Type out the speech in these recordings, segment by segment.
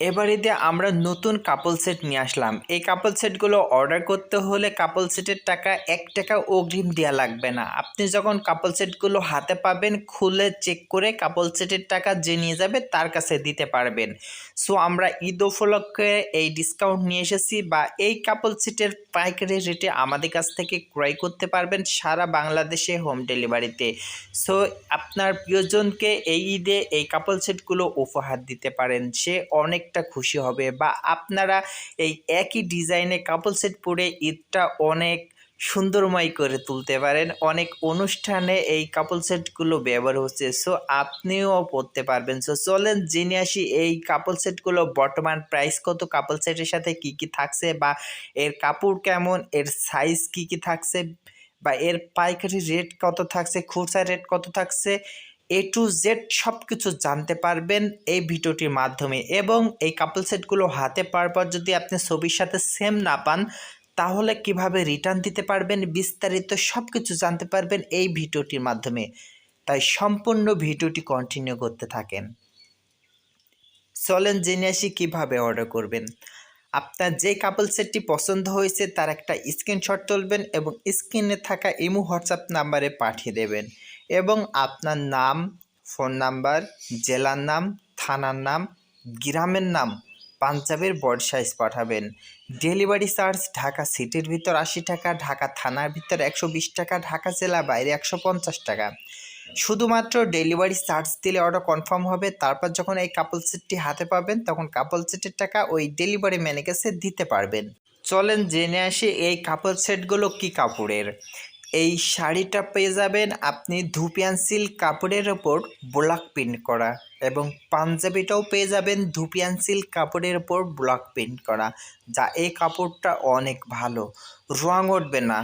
এবারেতে আমরা নতুন কাপল সেট নিয়ে আসলাম। এই কাপল সেটগুলো অর্ডার করতে হলে কাপল সেটের টাকা এক টাকা অগ্রিম দেওয়া লাগবে না। আপনি যখন কাপল সেটগুলো হাতে পাবেন, খুলে চেক করে কাপল সেটের টাকা যে নিয়ে যাবে তার কাছে দিতে পারবেন। সো আমরা ঈদ উপলক্ষে এই ডিসকাউন্ট নিয়ে এসেছি বা এই কাপল সেটের পাইকারি রেটে আমাদের কাছ থেকে ক্রয় করতে পারবেন সারা বাংলাদেশে হোম ডেলিভারিতে সো আপনার প্রিয়জনকে এই ঈদে এই কাপল সেটগুলো উপহার দিতে পারেন। সে অনেকটা খুশি হবে বা আপনারা এই একই ডিজাইনে কাপল সেট পরে ঈদটা অনেক সুন্দরময় করে তুলতে পারেন। অনেক অনুষ্ঠানে এই কাপল সেটগুলো ব্যবহার হচ্ছে। সো আপনিও পরতে পারবেন। সো চলেন জেনে আসি এই কাপল সেটগুলো বর্তমান প্রাইস কত? কাপল সেটের সাথে কি কি থাকছে বা এর কাপড় কেমন? এর সাইজ কি কি থাকছে? বা এর পাইকারি রেট কত থাকছে, খুচরা রেট কত থাকছে এ টু জেড সব কিছু জানতে পারবেন এই ভিডিওটির মাধ্যমে। এবং এই কাপল সেটগুলো হাতে পাওয়ার পর যদি আপনি ছবির সাথে সেম না পান, তাহলে কীভাবে রিটার্ন দিতে পারবেন, বিস্তারিত সব কিছু জানতে পারবেন এই ভিডিওটির মাধ্যমে। তাই সম্পূর্ণ ভিডিওটি কন্টিনিউ করতে থাকেন। চলেন জেনে আসি কীভাবে অর্ডার করবেন। আপনার যে কাপল সেটটি পছন্দ হয়েছে, তার একটা স্ক্রিনশট তুলবেন এবং স্ক্রিনে থাকা ইমো হোয়াটসঅ্যাপ নাম্বারে পাঠিয়ে দেবেন। এবং আপনার নাম ফোন নাম্বার জেলার নাম, থানার নাম, গ্রামের নাম, পাঞ্জাবের বড় সাইজ পাঠাবেন। ডেলিভারি চার্জ ঢাকা সিটির ভিতর আশি টাকা, ঢাকা থানার ভিতর একশো বিশ টাকা, ঢাকা জেলা বাইরে একশো পঞ্চাশ টাকা। শুধুমাত্র ডেলিভারি চার্জ দিলে অর্ডার কনফার্ম হবে, তারপর যখন এই কাপল সেটটি হাতে পাবেন, তখন কাপল সেটের টাকা ওই ডেলিভারি ম্যানের কাছে দিতে পারবেন। চলেন জেনে আসি এই কাপল সেটগুলো কি কাপড়ের। এই শাড়িটা পেয়ে যাবেন আপনি ধুপিয়ান সিল্ক কাপড়ের ওপর ব্লক প্রিন্ট করা এবং পাঞ্জাবিটাও পেয়ে যাবেন ধুপিয়ান সিল্ক কাপড়ের ওপর ব্লক প্রিন্ট করা, যা এই কাপড়টা অনেক ভালো। রং উঠবে না।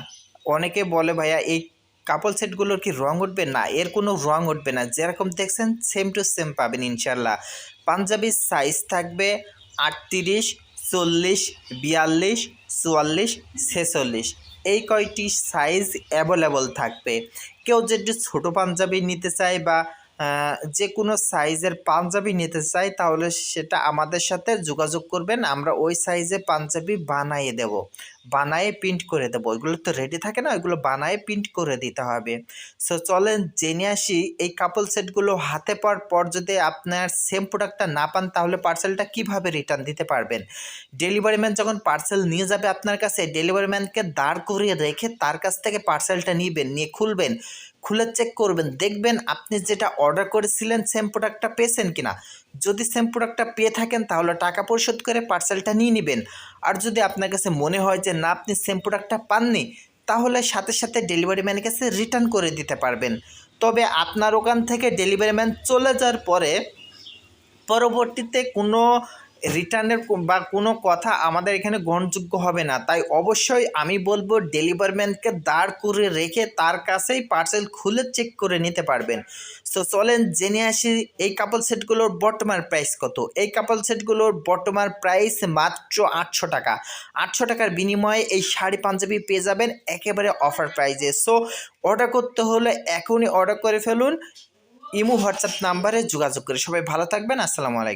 অনেকে বলে, ভাইয়া, এই কাপল সেটগুলোর কি রং উঠবে? না, এর কোনো রং উঠবে না। যেরকম দেখছেন সেম টু সেম পাবেন ইনশাল্লাহ পাঞ্জাবির সাইজ থাকবে আটত্রিশ, চল্লিশ, বিয়াল্লিশ, চুয়াল্লিশ, ছেচল্লিশ। এই কয়টি সাইজ অ্যাভেলেবল থাকবে। কেউ যদি ছোটো পাঞ্জাবি নিতে চায় বা যে কোনো সাইজের পাঞ্জাবি নিতে চাই তাহলে সেটা আমাদের সাথে যোগাযোগ করবেন। আমরা ওই সাইজে পাঞ্জাবি বানিয়ে দেব। বানায়ে প্রিন্ট করে দেবো। ওইগুলো তো রেডি থাকে না, ওইগুলো বানায়ে প্রিন্ট করে দিতে হবে। সো চলেন জেনে আসি, এই কাপল সেটগুলো হাতে পাওয়ার পর যদি আপনার সেম প্রোডাক্টটা না পান, তাহলে পার্সেলটা কীভাবে রিটার্ন দিতে পারবেন? ডেলিভারি ম্যান যখন পার্সেল নিয়ে যাবে আপনার কাছে ডেলিভারি ম্যানকে দাঁড় করিয়ে রেখে তার কাছ থেকে পার্সেলটা নিবেন, নিয়ে খুলবেন, খুলে চেক করবেন, দেখবেন আপনি যেটা অর্ডার করেছিলেন সেম প্রোডাক্টটা পেয়েছেন কিনা। যদি সেম প্রোডাক্টটা পেয়ে থাকেন, তাহলে টাকা পরিশোধ করে পার্সেলটা নিয়ে নেবেন। আর যদি আপনার কাছে মনে হয় যে, না, আপনি সেম প্রোডাক্টটা পাননি, তাহলে সাথে সাথে ডেলিভারি ম্যানের কাছে রিটার্ন করে দিতে পারবেন। তবে আপনার ওখান থেকে ডেলিভারি ম্যান চলে যাওয়ার পরে, পরবর্তীতে কোনো রিটার্নের বা কোনো কথা আমাদের এখানে গ্রহণযোগ্য হবে না। তাই অবশ্যই আমি বলব ডেলিভারি ম্যানকে দাঁড় করে রেখে তার কাছেই পার্সেল খুলে চেক করে নিতে পারবেন। সো চলেন জেনে আসি এই কাপল সেটগুলোর বর্তমান প্রাইস কত। এই কাপল সেটগুলোর বর্তমান প্রাইস মাত্র আটশো টাকা। আটশো টাকার বিনিময়ে এই শাড়ি পাঞ্জাবি পেয়ে যাবেন একেবারে অফার প্রাইজে সো অর্ডার করতে হলে এখনই অর্ডার করে ফেলুন। ইমো হোয়াটসঅ্যাপ নাম্বারে যোগাযোগ করে সবাই ভালো থাকবেন। আসসালামু আলাইকুম।